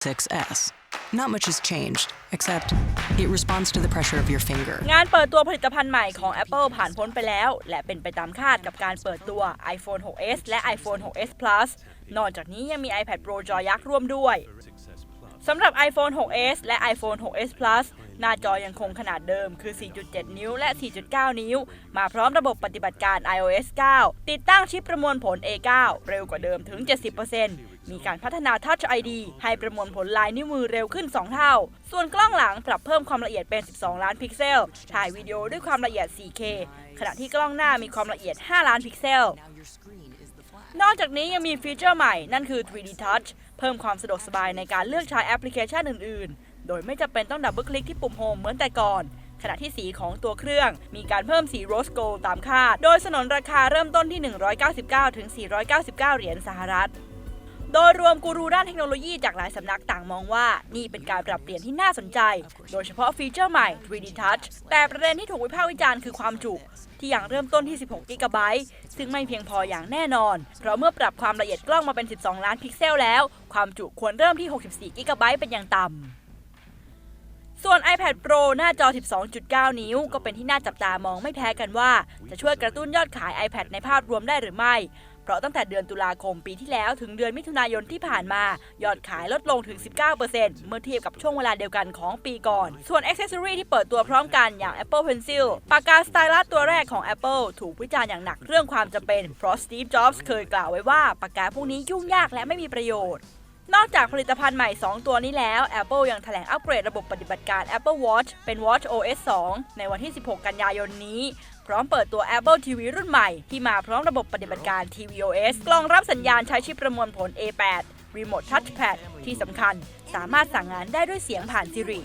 6S. Not much has changed, except it responds to the pressure of your finger. งานเปิดตัวผลิตภัณฑ์ใหม่ของ Apple ผ่านพ้นไปแล้ว และเป็นไปตามคาดกับการเปิดตัว iPhone 6s และ iPhone 6s Plus นอกจากนี้ยังมี iPad Pro จอยักษ์ร่วมด้วย สำหรับ iPhone 6s และ iPhone 6s Plus หน้าจอยังคงขนาดเดิมคือ 4.7 นิ้วและ 4.9 นิ้ว มาพร้อมระบบปฏิบัติการ iOS 9 ติดตั้งชิปประมวลผล A9 เร็วกว่าเดิมถึง 70%มีการพัฒนา Touch ID ให้ประมวลผลลายนิ้วมือเร็วขึ้น 2 เท่า ส่วนกล้องหลังปรับเพิ่มความละเอียดเป็น 12 ล้านพิกเซล ถ่ายวิดีโอด้วยความละเอียด 4K ขณะที่กล้องหน้ามีความละเอียด 5 ล้านพิกเซล นอกจากนี้ยังมีฟีเจอร์ใหม่นั่นคือ 3D Touch เพิ่มความสะดวกสบายในการเลือกใช้แอปพลิเคชันอื่น ๆ โดยไม่จำเป็นต้องดับเบิลคลิกที่ปุ่มโฮมเหมือนแต่ก่อน ขณะที่สีของตัวเครื่องมีการเพิ่มสีโรสโกลตามคาด โดยสนนราคาเริ่มต้นที่ 199-499 เหรียญสหรัฐ โดยรวมกูรูด้านเทคโนโลยีจากหลายสำนักต่างมองว่า นี่เป็นการปรับเปลี่ยนที่น่าสนใจ โดยเฉพาะฟีเจอร์ใหม่ 3D Touch แต่ประเด็นที่ถูกวิพากษ์วิจารณ์คือความจุที่ยังเริ่มต้นที่ 16 กิกะไบต์ ซึ่งไม่เพียงพออย่างแน่นอน เพราะเมื่อปรับความละเอียดกล้องมาเป็น 12 ล้านพิกเซลแล้ว ความจุควรเริ่มที่ 64 กิกะไบต์เป็นอย่างต่ำ ส่วน iPad Pro หน้าจอ 12.9 นิ้ว ก็เป็นที่น่าจับตามองไม่แพ้กันว่า จะช่วยกระตุ้นยอดขาย iPad ในภาพรวมได้หรือไม่ เพราะตั้งแต่เดือนตุลาคมปีที่แล้วถึงเดือนมิถุนายนที่ผ่านมา ยอดขายลดลงถึง 19%เมื่อเทียบกับช่วงเวลาเดียวกันของปีก่อน ส่วนอ็อกเซสซอรีที่เปิดตัวพร้อมกันอย่าง Apple Pencil ปากกาสไตลัสตัวแรกของ Apple ถูกวิจารณ์อย่างหนักเรื่องความจำเป็น เพราะ Steve Jobs เคยกล่าวไว้ว่าปากกาพวกนี้ยุ่งยากและไม่มีประโยชน์ นอกจากผลิตภัณฑ์ใหม่ 2 ตัวนี้แล้ว Apple ยังแถลงอัปเกรดระบบปฏิบัติการ Apple Watch เป็น Watch OS 2 ในวันที่ 16 กันยายนนี้ พร้อมเปิดตัว Apple TV รุ่นใหม่ ที่มาพร้อมระบบปฏิบัติการ tvOS กล้องรับสัญญาณใช้ชิปประมวลผล A8 Remote Touchpad ที่สำคัญ สามารถสั่งงานได้ด้วยเสียงผ่าน Siri